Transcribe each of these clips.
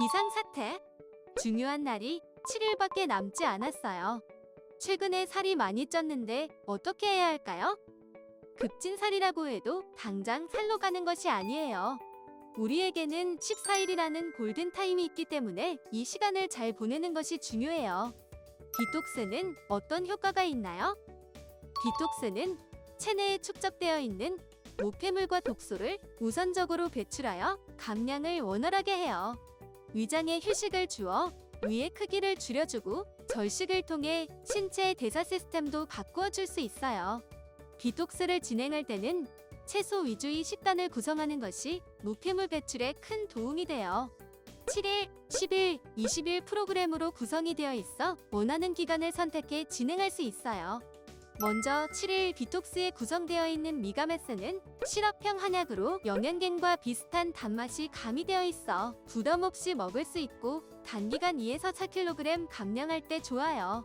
비상사태. 중요한 날이 7일밖에 남지 않았어요. 최근에 살이 많이 쪘는데 어떻게 해야 할까요? 급진살이라고 해도 당장 살로 가는 것이 아니에요. 우리에게는 14일이라는 골든타임이 있기 때문에 이 시간을 잘 보내는 것이 중요해요. 디톡스는 어떤 효과가 있나요? 디톡스는 체내에 축적되어 있는 노폐물과 독소를 우선적으로 배출하여 감량을 원활하게 해요. 위장에 휴식을 주어 위의 크기를 줄여주고 절식을 통해 신체의 대사 시스템도 바꾸어 줄 수 있어요. 디톡스를 진행할 때는 채소 위주의 식단을 구성하는 것이 노폐물 배출에 큰 도움이 돼요. 7일, 10일, 20일 프로그램으로 구성이 되어 있어 원하는 기간을 선택해 진행할 수 있어요. 먼저 7일 디톡스에 구성되어 있는 미가메스는 시럽형 한약으로 영양갱과 비슷한 단맛이 가미되어 있어 부담 없이 먹을 수 있고 단기간 2에서 4kg 감량할 때 좋아요.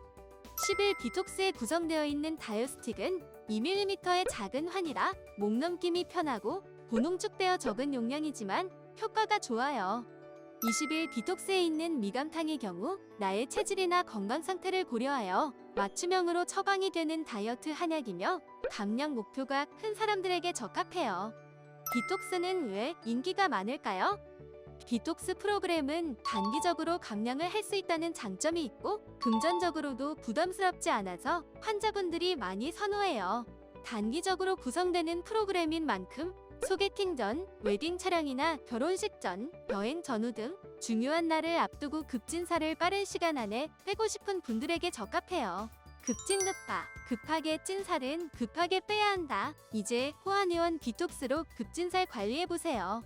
10일 디톡스에 구성되어 있는 다이어스틱은 2mm의 작은 환이라 목 넘김이 편하고 고농축되어 적은 용량이지만 효과가 좋아요. 20일 디톡스에 있는 미감탕의 경우 나의 체질이나 건강 상태를 고려하여 맞춤형으로 처방이 되는 다이어트 한약이며 감량 목표가 큰 사람들에게 적합해요. 디톡스는 왜 인기가 많을까요? 디톡스 프로그램은 단기적으로 감량을 할 수 있다는 장점이 있고 금전적으로도 부담스럽지 않아서 환자분들이 많이 선호해요. 단기적으로 구성되는 프로그램인 만큼 소개팅 전, 웨딩 촬영이나 결혼식 전, 여행 전후 등 중요한 날을 앞두고 급진살을 빠른 시간 안에 빼고 싶은 분들에게 적합해요. 급진급파, 급하게 찐 살은 급하게 빼야 한다. 이제 호환의원 디톡스로 급진살 관리해보세요.